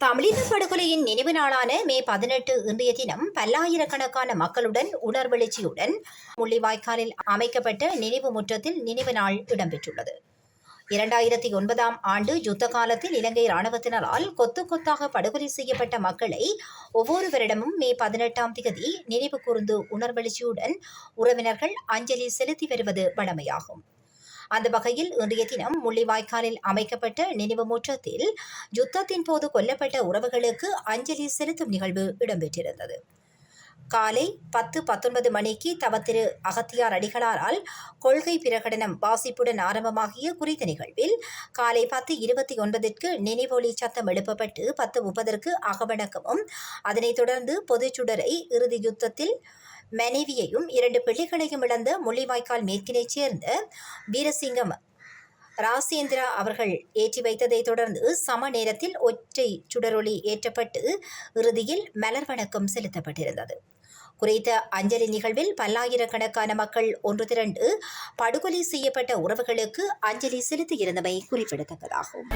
தமிழின படுகொலையின் நினைவு நாளான மே பதினெட்டு இன்றைய தினம் பல்லாயிரக்கணக்கான மக்களுடன் உணர்வெழுச்சியுடன் முள்ளிவாய்க்காலில் அமைக்கப்பட்ட நினைவு முற்றத்தில் நினைவு நாள் இடம்பெற்றுள்ளது. இரண்டாயிரத்தி ஒன்பதாம் ஆண்டு யுத்த காலத்தில் இலங்கை இராணுவத்தினரால் கொத்து கொத்தாக படுகொலை செய்யப்பட்ட மக்களை ஒவ்வொரு வருடமும் மே பதினெட்டாம் திகதி நினைவு கூர்ந்து உணர்வெழுச்சியுடன் உறவினர்கள் அஞ்சலி செலுத்தி வருவது வழமையாகும். அந்த வகையில் இன்றைய தினம் முள்ளிவாய்க்காலில் அமைக்கப்பட்ட நினைவு முற்றத்தில் யுத்தத்தின் போது கொல்லப்பட்ட உறவுகளுக்கு அஞ்சலி செலுத்தும் நிகழ்வு இடம்பெற்றிருந்தது. காலை பத்து பத்தொன்பது மணிக்கு தவத்திரு அகத்தியார் அடிகளாரால் கொள்கை பிரகடனம் வாசிப்புடன் ஆரம்பமாகிய குறித்த நிகழ்வில் காலை பத்து இருபத்தி ஒன்பதிற்கு நினைவொலி சத்தம் எழுப்பப்பட்டு பத்து முப்பதற்கு அகவணக்கமும் அதனைத் தொடர்ந்து பொதுச்சுடரை இறுதி யுத்தத்தில் மனைவியையும் இரண்டு பிள்ளைகளையும் இழந்த முள்ளிவாய்க்கால் மேற்கினைச் சேர்ந்த வீரசிங்கம் ராசேந்திரா அவர்கள் ஏற்றி வைத்ததைத் தொடர்ந்து சம நேரத்தில் ஒற்றை சுடரொளி ஏற்றப்பட்டு இறுதியில் மலர் வணக்கம் செலுத்தப்பட்டிருந்தது. குறித்த அஞ்சலி நிகழ்வில் பல்லாயிரக்கணக்கான மக்கள் ஒன்று திரண்டு படுகொலை செய்யப்பட்ட உறவுகளுக்கு அஞ்சலி செலுத்தியிருந்தமை குறிப்பிடத்தக்கதாகும்.